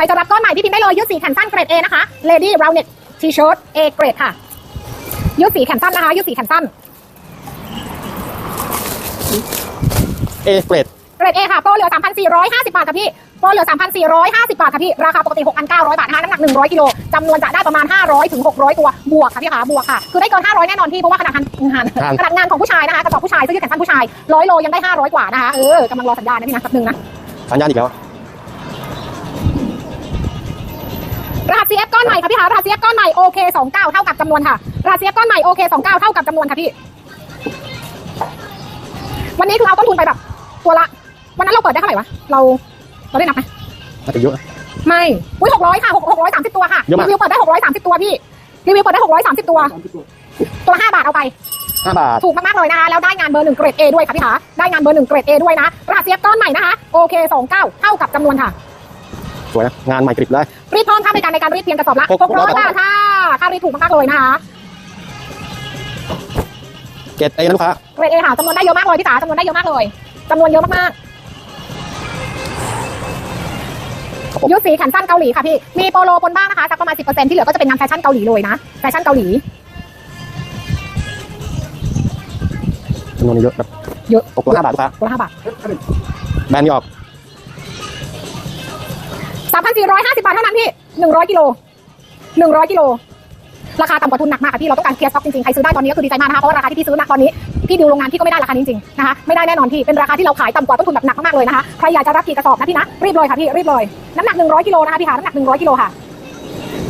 รจะรับก้อนใหม่ที่พิมพ์ได้เลยยืดสีแขนสั้นเกรด A นะคะ Lady Rounded T-shirt A เกรดค่ะยืดสีแขนสั้นนะคะยืดสีแขนสั้นเอเกรดเกรด A ค่ะโปรเหลือ 3,450 บาทค่ะพี่โปรเหลือ 3,450 บาทค่ะพี่ ราคาปกติ 6,900 บาทนะคะน้ำหนัก 100 กิโลจำนวนจะได้ประมาณ 500 ถึง 600 ตัว บวกค่ะพี่ขาบวกค่ะ คือได้เกิน 500 แน่นอนพี่ เพราะว่าขนาดงานขนาดงานของผู้ชายนะคะ กระสอบผู้ชายเสื้อยืดแขนสั้นผู้ชาย 100 โลยังได้ 500 กว่านะคะ เออกำลังรอสัญญาณนะพี่นะแป๊บนึงนะ สัญญาณอีกแล้ว รหัส CF ก้อนใหม่ค่ะพี่คะรหัส CF ก้อนใหม่ OK 29เท่ากับจำนวนค่ะรหัส CF ก้อนใหม่ OK 29เท่ากับจำนวนค่ะพี่ วันนี้คือเอาต้นทุนไปแบบ ตัวละ วันนั้นเราเปิดได้เท่าไหร่วะ เราเราได้นับไหมน่าจะเยอะนะไม่อุ้ยหกร้อยค่ะหกหกร้อยสามสิบตัวค่ะเยอะมากรีวิวเปิดได้หกร้อยสามสิบตัวพี่รีวิวเปิดได้หกร้อยสามสิบตัว ตัวละห้าบาทเอาไปห้าบาท ถูกมากๆเลยนะคะแล้วได้งานเบอร์หนึ่งเกรด A ด้วยค่ะพี่คะได้งานเบอร์หนึ่งเกรด A ด้วยนะรหัส CF ก้อนใหม่นะคะ OK 29เท่ากับจำนวนค่ะ สวยนะงานใหม่กริบเลยรีดเพิ่มค่าบริการในการรีดเพียงกระสอบละหกร้อย600บาทค่ะค่ารีดถูกมากๆเลยนะคะเกรดเอนะลูกค้าเกรดเอค่ะจำนวนได้เยอะมากเลยพี่จ๋าจำนวนได้เยอะมากเลยจำนวนเยอะมากครับผมๆยุดสีแขนสั้นเกาหลีค่ะพี่ มีโปโลปนบ้างนะคะสักประมาณ10%ที่เหลือก็จะเป็นงานแฟชั่นเกาหลีเลยนะ แฟชั่นเกาหลีจำนวนเยอะแบบเยอะตกตัวห้าบาทลูกค้าตัวละห้าบาทแบรนด์ นี้ออก3,450บาทเท่านั้นพี่100กิโล100กิโลราคาต่ำกว่าทุนหนักมากค่ะพี่เราต้องการเคลียร์สต็อกจริงๆใครซื้อได้ตอนนี้ก็คือดีใจมากนะคะเพราะว่าราคาที่พี่ซื้อณตอนนี้พี่ดิวโรงงานพี่ก็ไม่ได้ราคานี้จริงๆนะคะไม่ได้แน่นอนพี่เป็นราคาที่เราขายต่ำกว่าต้นทุนแบบหนักมากๆเลยนะคะใครอยากจะรับกี่กระสอบนะพี่นะรีบเลยค่ะพี่รีบเลยน้ำหนัก 100กิโลนะคะพี่ค่ะน้ำหนัก 100กิโลค่ะ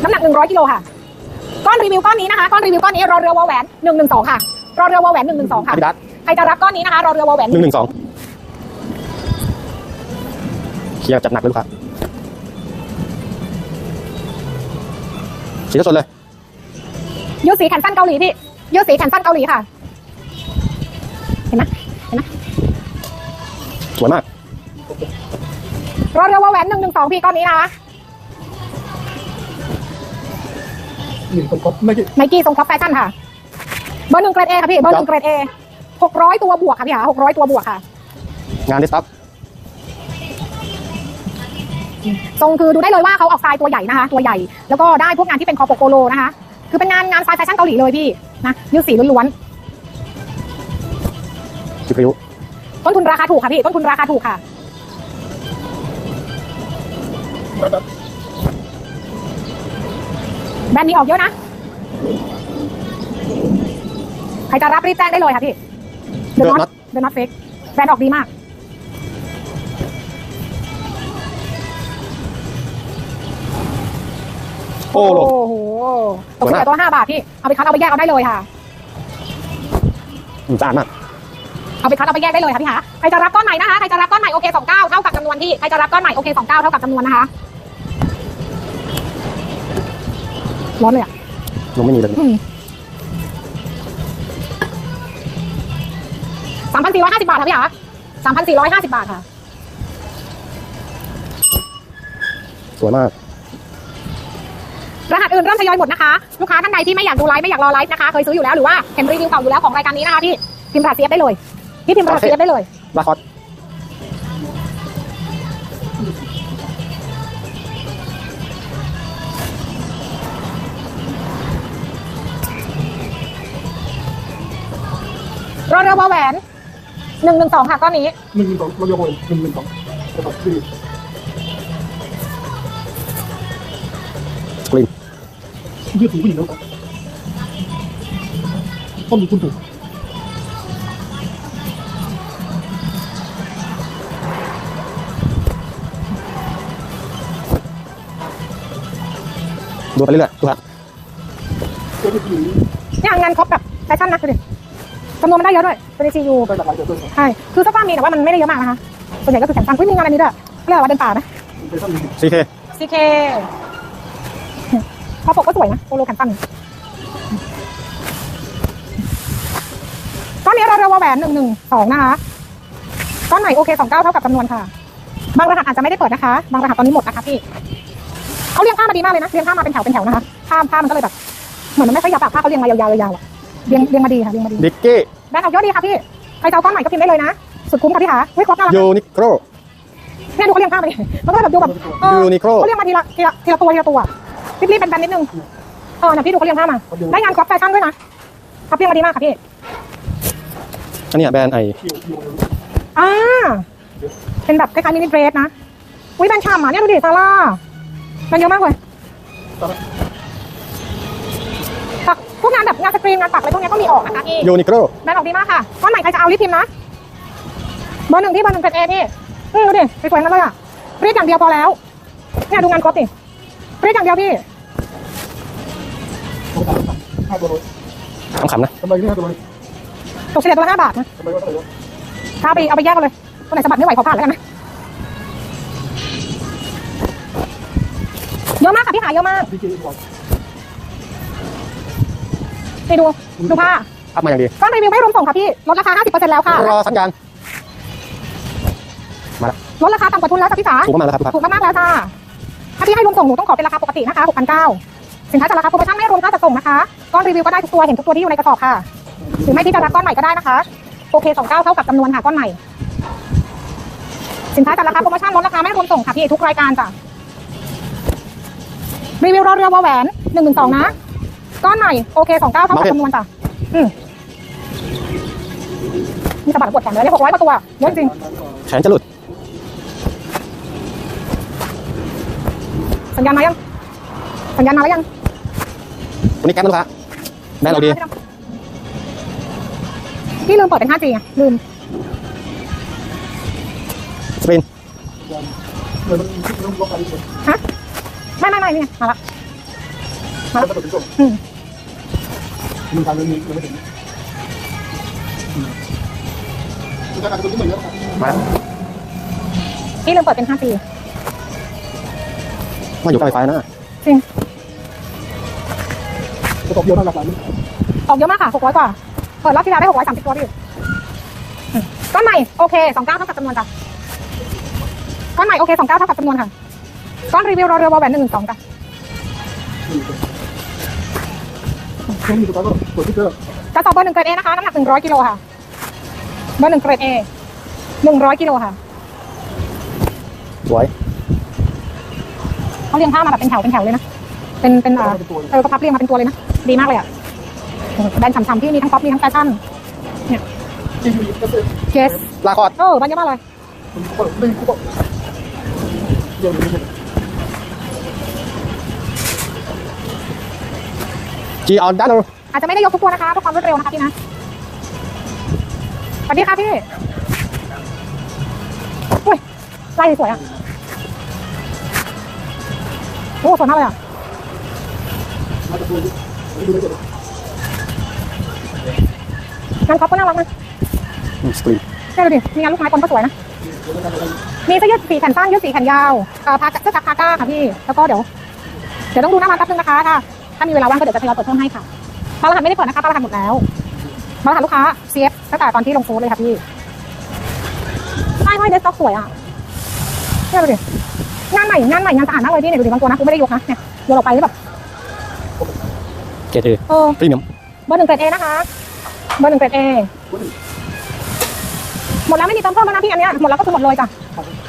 น้ำหนัก 100กิโลค่ะก้อนรีวิวก้อนนี้นะคะก้อนรีวิวก้อนนี้รอเรือวอแหวน112ค่ะรอเรือวอแหวน112ค่ะอาดิดาสใครจะรับก้อนนี้นะคะรอเรือวอแหวนหนึ่งหนึ่งสองเคลียร์จัดหนักเลยลูกค้า สีสดเลยยืดสีแขนสั้นเกาหลีพี่ยืดสีแขนสั้นเกาหลีค่ะ เห็นไหมสวยมากรอเรือวอแหวนหนึ่งหนึ่งสองพี่ก้อนนี้นะคะหนึ่งคนครบไม่ใช่ไมกี้ทรงครอปแฟชั่นค่ะ เบอร์หนึ่งเกรดเอค่ะพี่ เบอร์หนึ่งเกรดเอหกร้อยตัวบวกค่ะพี่ค่ะหกร้อยตัวบวกค่ะ งานเดสก์ท็อป ทรงคือดูได้เลยว่าเขาออกสไตล์ตัวใหญ่นะคะ ตัวใหญ่ แล้วก็ได้พวกงานที่เป็นคอโปโกโลนะคะ คือเป็นงานงานสไตล์แฟชั่นเกาหลีเลยพี่นะยืดสีล้วนจุดริ้วๆต้นทุนราคาถูกค่ะพี่ต้นทุนราคาถูกค่ะแบรนด์นี้ออกเยอะนะ ใครจะรับรีบแจ้งได้เลยค่ะพี่ เด The อะ Not น็อต The Not Fake แบรนด์ออกดีมาก โอ้โหโอ้โหตกสวยเสีมากยตัวห้าบาทพี่ เอาไปคัดเอาไปแยกเอาได้เลยค่ะอืมสะอาดมาก เอาไปคัดเอาไปแยกได้เลยค่ะพี่หาใครจะรับก้อนใหม่นะคะ ใครจะรับก้อนใหม่โอเคสองเก้าเท่ากับจำนวนที่ ใครจะรับก้อนใหม่โอเคสองเก้าเท่ากับจำนวนนะคะ ร้อนเลยอะลมไม่มีเลยสามพันสี่ร้อยห้าสิบาทค่ะพี่หาสามพันสี่ร้อยห้าสิบาทค่ะ สวยมาก รหัสอื่นเริ่มทยอยหมดนะคะ ลูกค้าท่านใดที่ไม่อยากดูไลฟ์ไม่อยากรอไลฟ์นะคะ เคยซื้ออยู่แล้วหรือว่าเห็นรีวิวเก่าอยู่แล้วของรายการนี้นะคะพี่พิมพ์รหัสเซียบได้เลยพี่พิมพ์รหัสเซียบได้เลยลาคอสรอเรือวอแหวนหนึ่งหนึ่งสองค่ะก้อนนี้หนึ่งหนึ่งสองเราโยกเลยหนึ่งหนึ่งสอง ยืดถึงผู้หญิงแล้วครับต้นทุนถูกดูไปเรื่อยๆลูกค้าเจ้าหน้าที่เนี่ยงานครบแบบแฟชั่นนะดูดิจำนวนมันได้เยอะด้วยเป็น CU ได้หลากหลายตัวเลยใช่คือเสื้อผ้ามีแต่ว่ามันไม่ได้เยอะมากนะคะส่วนใหญ่ก็คือแขนสั้นอุ้ยมีงานอันนี้ด้วยเขาเรียกว่าเดินป่านะเป็นต้นหนึ่งซีเค CK พอปกก็สวยนะโปโลแขนสั้นก้อนนี้เราเรือวาแหวนหนึ่งหนึ่งสองนะคะก้อนไหนโอเคสองเก้าเท่ากับจำนวนค่ะบางรหัสอาจจะไม่ได้เปิดนะคะ บางรหัสตอนนี้หมดนะคะพี่เขาเรียงผ้ามาดีมากเลยนะเรียงผ้ามาเป็นแถวเป็นแถวนะคะผ้าผ้ามันก็เลยแบบเหมือนมันไม่ค่อยยับอะผ้าเขาเรียงมายาวๆยาวๆอะเรียงเรียงมาดีค่ะเรียงมาดีดิกกี้แบรนด์ออกเยอะดีค่ะพี่ใครจะเอาก้อนใหม่ก็พิมพ์ได้เลยนะสุดคุ้มค่ะพี่หาเฮ้ยครบน่ารักยูนิโคลเนี่ยดูเขาเรียงข้ามไปดิมันก็เลยแบบดูแบบเออยูนิโคลเขาเรียงมาทีละทีละทีละตัวทีละตัว รีบๆเป็นๆนิดนึง เออเนี่ยพี่ดูเขาเรียงข้ามมา ได้งานกรอบแฟชั่นด้วยนะเขาเรียงมาดีมากค่ะพี่ อันเนี้ยแบรนด์ไอคิวคิวอ่าเป็นแบบคล้ายๆมินิเดรสนะ อุ้ยแบรนด์ชามอะเนี่ยดูดิซาร่าแบรนด์เยอะมากเลยปักพวกงานแบบงานสกรีนงานปักอะไรพวกเนี้ยก็มีออกนะคะพี่ยูนิโคลแบรนด์ออกดีมากค่ะก้อนใหม่ใครจะเอารีบพิมพ์นะ เบอร์หนึ่งที่เบอร์หนึ่งเป็นเอพี่อืมดูดิสวยๆกันเลยอะรีดอย่างเดียวพอแล้วเนี่ยดูงานครบดิรีดอย่างเดียวพี่ต้องการ ห้าตัวเลยขำๆนะทำไมนี่ห้าตัวเลยตกเฉลี่ยตัวละห้าบาทนะทำไมว่าเท่าไหร่วะถ้าเอาไปเอาไปแยกกันเลยตัวไหนสะบัดไม่ไหวขอผ่านแล้วกันนะเยอะมากค่ะพี่หาเยอะมากดีเจบอกนี่ดูดูผ้าอัพมาอย่างดีก้อนรีวิวไม่รวมส่งค่ะพี่ลดราคา 50%แล้วค่ะรอสัญญาณลดราคาต่ำกว่าทุนแล้วจ้ะพี่จ๋าถูกมากแล้วครับทุกท่านถูกมากๆแล้วจ้าถ้าพี่ให้รวมส่งหนูต้องขอเป็นราคาปกตินะคะ6,900 สินค้าจากราคาโปรโมชั่นไม่รวมค่าจัดส่งนะคะก้อนรีวิวก็ได้ทุกตัวเห็นทุกตัวที่อยู่ในกระสอบค่ะ หรือไม่พี่จะรับก้อนใหม่ก็ได้นะคะโอเค29เท่ากับจำนวนค่ะก้อนใหม่ สินค้าจากราคาโปรโมชั่นลดราคาไม่รวมส่งค่ะพี่ทุกรายการจ้ะรีวิวรอเรือวอแหวน112นะก้อนใหม่โอเค29เท่ากับจำนวนจ้ะอืมมีสะบัดปวดแขนเลยได้600กว่าตัวเยอะจริงแขนจะหลุด สัญญาณมายัง สัญญาณมาแล้วยัง วันนี้แก๊ปนะลูกค้าแบรนด์เราดีพี่ลืมเปิดเป็น 5G ไงลืมสปรินเงินมันต้องล็อกอะไรเลยฮะไม่ไม่ไม่นี่ไงมาละแล้วก็ถึงจบอืมมันการเงินมีมันไม่ถึงการการตัวที่เหมือนกันมาแล้วพี่ลืมเปิดเป็น 5G มาอยู่กับไฟฟ้านะจริง จะตกเยอะมากราคาออกเยอะมากค่ะ600กว่า เปิดรอบที่แล้วได้630ตัวพี่อืมก้อนใหม่โอเค29เท่ากับจำนวนจ้ะก้อนใหม่โอเค29เท่ากับจำนวนค่ะก้อนรีวิวรอเรือวอลแหวน112จ้ะช่วงนี้ตัวก็กดที่เจอกระสอบเบอร์หนึ่งเกรดเอนะคะน้ำหนัก100กิโลค่ะเบอร์หนึ่งเกรดเอ100กิโลค่ะสวยเขาเรียงผ้ามาแบบเป็นแถวเป็นแถวเลยนะเป็นเป็นอ่าเป็นตัวเลยเออก็พับเรียงมาเป็นตัวเลยนะ ดีมากเลยอะแบรนด์ฉ่ำๆที่มีทั้งป๊อปมีทั้งแฟชั่นจริงๆก็เป็นเจสลาคอร์ดเออแบรนด์เยอะมากเลยคนคนดึงกูบอกเดี๋ยวนี้จีออนด้านลอาจจะไม่ได้ยกทุกตัวนะคะเพื่อความรวดเร็วนะคะพี่นะสวัสดีค่ะพี่อุ้ยลายสวยอะโอ้สวยมากเลยอะ มาจากตัวนี้ดูได้เลยงานครอบก็น่ารักนะสกรีนใช่ดูดิมีงานลูกไม้คนก็สวยนะ มีเสื้อยืดสีแขนสั้นยืดสีแขนยาวเอ่อพาเสื้อซักพาก้าค่ะพี่ แล้วก็เดี๋ยว เดี๋ยวต้องดูหน้าร้านแป๊บนึงนะคะถ้าถ้ามีเวลาว่างก็เดี๋ยวจะทยอยเปิดเพิ่มให้ค่ะบางรหัสไม่ได้เปิดนะคะบางรหัสหมดแล้วบางรหัสลูกค้า CF ตั้งแต่ตอนที่ลงโพสต์เลยค่ะพี่ใช่ห้อยเดสต็อกสวยอะเนี่ยดูดิงานใหม่งานใหม่งานสะอาดมากเลยพี่เนี่ยดูดิบางตัวนะกูไม่ได้ยกนะเนี่ยโยนออกไปแล้วแบบ เกรดเอเออพรีเมียมเบอร์หนึ่งเกรดเอนะคะเบอร์หนึ่งเกรดเอหมดแล้วไม่มีเติมเพิ่มแล้วนะพี่อันเนี้ยหมดแล้วก็คือหมดเลยจ้ะ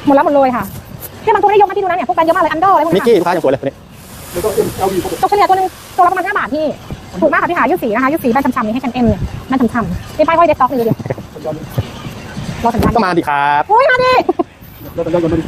หมดแล้วหมดเลยค่ะที่บางตัวไม่ได้ยกนะพี่ดูนะเนี่ยพวกแบรนด์เยอะมากเลยอันเดอร์อะไรพวกมินี้กกี้ลูกค้ายังสวยเลยคนนี้แล้วก็เอ็มเอลดีเขาตกเฉลี่ยตัวหนึงตัวละประมาณ5บาทพี่ถูกมากค่ะพี่หายืดสีนะคะยืดสีแบรนด์ฉ่ำๆนี่ให้ฉันเอ็มเนี่ยแบรนด์ฉ่ำๆนี่ป้ายห้อยเดสต็อกเลยเดียวสัญญาณรอสัญญาณก็มาดิครับโอ้ยมาดิ แล้วสัญญาณยังไม่ได้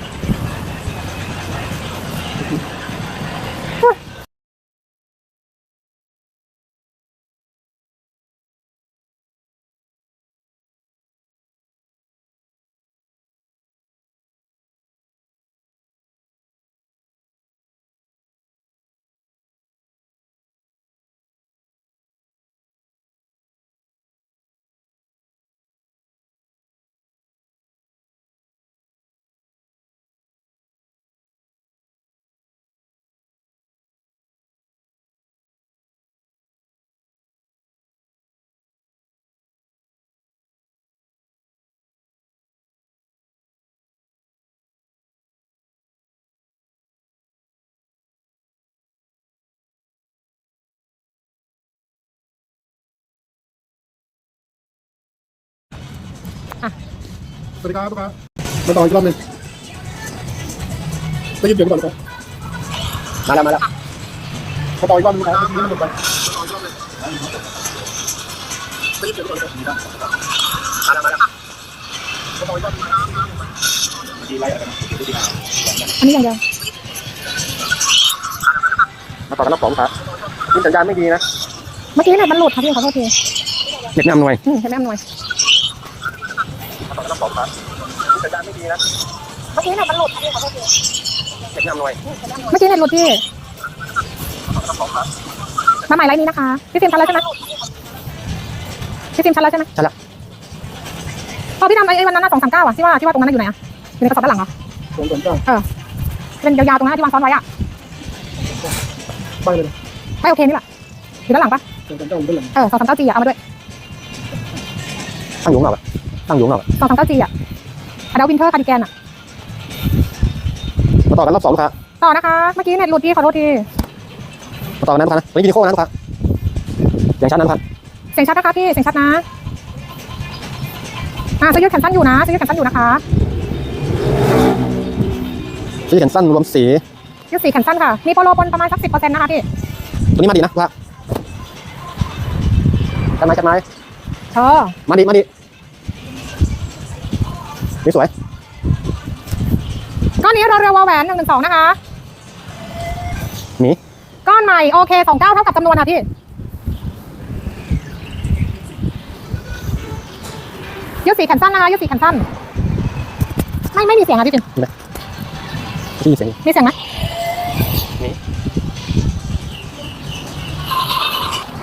สวัสดีครับทุกท่านมาต่ออีกรอบหนึ่งได้ยินเสียงก่อนครับมาแล้วมาแล้วพอต่ออีกรอบนึงครับที่มันหมดไปได้ยินเสียงก่อนครับมาแล้วมาแล้วพอต่ออีกรอบนึงดีไรอะไรอันนี้อย่างเดียวมาต่อกันรอบสองครับนี่สัญญาณไม่ดีนะ เมื่อกี้เน็ตมันหลุดค่ะพี่ขอโทษทีเน็ตไม่อำนวยอืมเน็ตไม่อำนวย มาต่อกันรอบ สองครับนี่สัญญาณไม่ดีนะเมื่อกี้เน็ตมันหลุดค่ะพี่ขอโทษทีเน็ตไม่อำนวยเมื่อกี้เน็ตหลุดพี่มาใหม่ไลน์นี้นะคะพี่ฟิล์มชัดแล้วใช่ไหมพี่ฟิล์มชัดแล้วใช่ไหมชัดแล้วพอพี่ทำไอ้ไอ้วันนั้นน่ะสองสามเก้าอะที่ว่าที่ว่าตรงนั้นนะอยู่ไหนอะอยู่ในกระสอบด้านหลังเหรอสองสามเก้าเป็นยาวๆตรงนั้นที่วางซ้อนไว้อะไปเลยไม่โอเคนี่แหละอยู่ด้านหลังปะสองสามเก้าเป็นหลังเออสองสามเก้าจีอะเอามาด้วยตั้งอยู่ข้างนอกอะ ตั้งอยู่ข้างนอกอะสองสามเก้าจีอะอะดาวินเทอร์คาร์ดิแกนอะ มาต่อกันรอบสองครับต่อนะคะ เมื่อกี้เน็ตหลุดพี่ขอโทษที มาต่อกันนั้นครับนะวันนี้วิดีโอนะลูกค้าอย่างชัดนั้นครับเสียงชัดนะคะพี่ เสียงชัดนะอ่าเสื้อยืดแขนสั้นอยู่นะเสื้อยืดแขนสั้นอยู่นะคะสีแขนสั้นรวมสี ยืดสีแขนสั้นค่ะ มีโปโลบนประมาณสักสิบเปอร์เซ็นต์นะคะพี่ ตัวนี้มาดีนะลูกค้าจัดไหมจัดไหมเออมาดีมาดี นี่สวยก้อนนี้เราเรือวอลแหวนหนึ่งหนึ่งสองนะคะหมีก้อนใหม่โอเคสองเก้าเท่ากับจำนวนค่ะพี่ยืดสีแขนสั้นนะคะยืดสีแขนสั้น ไม่ไม่มีเสียงค่ะพี่จินที่เสียงมีเสียงไหมมี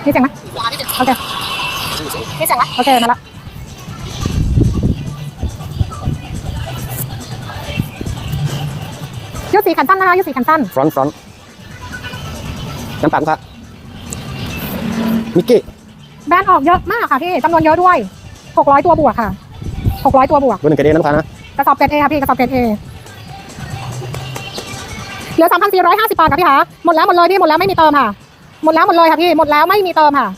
มีเสียงไหมโอเคมีเสียงไหมโอเคมาละ ดสีแขนสั้นนะคะยืดสีแขนสั้นฟรอนต์ฟรอนต์น้ำปากลูกค้ามิกกี้แบรนด์ออกเยอะมากค่ะพี่จำนวนเยอะด้วย 600 ตัวบวกค่ะ600ตัวบวกเบอร์หนึ่งเกรดเอนะลูกค้านะกระสอบเกรดเอค่ะพี่กระสอบเกรดเอเหลือ 3,450 บาทค่ะพี่คะหมดแล้วหมดเลยพี่หมดแล้วไม่มีเติมค่ะ หมดแล้วหมดเลยค่ะพี่หมดแล้วไม่มีเติมค่ะ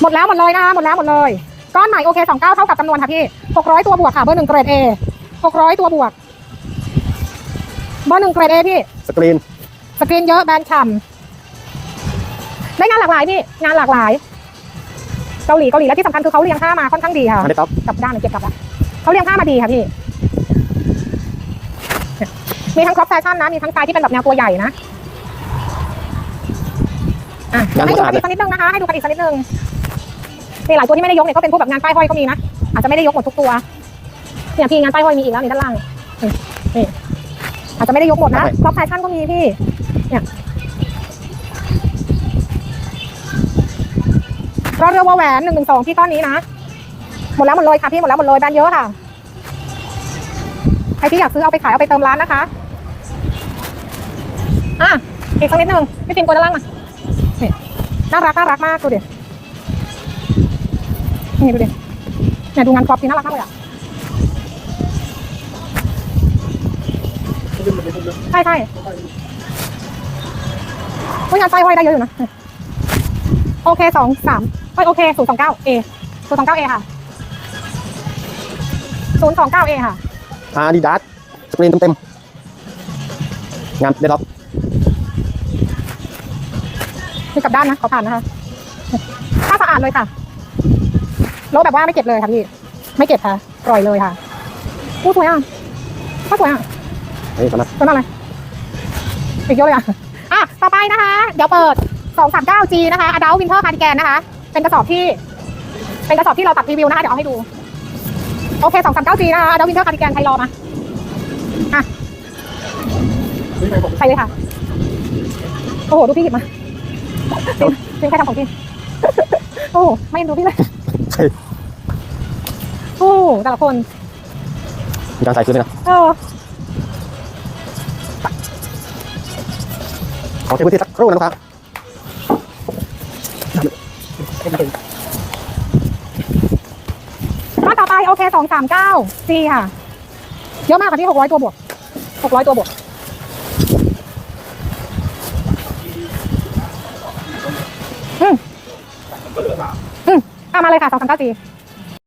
หมดแล้วหมดเลยนะคะหมดแล้วหมดเลย ก้อนใหม่โอเค29เท่ากับจำนวนค่ะพี่600ตัวบวกค่ะเบอร์หนึ่งเกรดเอ600ตัวบวก เบอร์หนึ่งเกรดเอพี่ สกรีน สกรีนเยอะแบรนด์ฉ่ำได้งานหลากหลายพี่ งานหลากหลาย เกาหลีเกาหลีและที่สำคัญคือเขาเรียงผ้ามาค่อนข้างดีค่ะมาได้ท็อปกลับด้านหน่อยเก็บกลับละเขาเรียงผ้ามาดีค่ะพี่ มีทั้งครอปแฟชั่นนะ มีทั้งสไตล์ที่เป็นแบบแนวตัวใหญ่นะอะเดี๋ยวให้ดูกันอีกสักนิดนึงนะคะ ให้ดูกันอีกสักนิดนึง มีหลายตัวที่ไม่ได้ยกเนี่ยก็เป็นพวกแบบงานป้ายห้อยก็มีนะ อาจจะไม่ได้ยกหมดทุกตัวเนี่ยพี่งานป้ายห้อยมีอีกแล้วนี่ด้านล่างนี่นี่อาจจะไม่ได้ยกหมดนะครอปแฟชั่นก็มีพี่ เนี่ยรอเรือวอแหวนหนึ่งหนึ่งสองที่ก้อนนี้นะ หมดแล้วหมดเลยค่ะพี่หมดแล้วหมดเลยแบรนด์เยอะค่ะใครที่อยากซื้อเอาไปขายเอาไปเติมร้านนะคะอะอีกสักนิดนึงพี่ฟินกดด้านล่างมานี่น่ารักน่ารักมากดูดิ นี่ดูดิเนี่ยดูงานครอปที่น่ารักมากเลยอะไม่เป็นเหมือนในพวกนั้นใช่ใช่ผู้งานไส้ห้อยได้เยอะอยู่นะ โอเคสองสามเอ้ยโอเคศูนย์สองเก้าเอศูนย์สองเก้าเอค่ะศูนย์สองเก้าเอค่ะอาดิดาสสกรีนเต็มๆงานได้ท็อปมีกลับด้านนะขอผ่านนะคะถ้าสะอาดเลยค่ะ โลแบบว่าไม่เก็บเลยค่ะพี่ ไม่เก็บค่ะปล่อยเลยค่ะอู้สวยอะก็สวยอะเฮ้ยสำนักสวยมากเลยอีกเยอะเลยอะอะต่อไปนะคะ เดี๋ยวเปิด 239G นะคะ Adult Winter Cardigan นะคะ เป็นกระสอบที่ เป็นกระสอบที่เราตัดรีวิวนะคะ เดี๋ยวเอาให้ดู โอเค 239G นะคะ Adult Winter Cardigan ใครรอมาไม่ใครบอกใส่เลยค่ะ โอ้โห ดูพี่หยิบมาจริงจริงใครทำของพี่ โอ้โหไม่เอ็นดูพี่เลย ใช่โอ้โหแต่ละคนมีการใส่ชุดด้วยนะเออขอเทพื้นที่สักครู่นะลูกค้ามาต่อไปโอเค 239G ค่ะเยอะมากค่ะที่600ตัวบวก600ตัวบวกอืมอืมอะมาเลยค่ะ 239G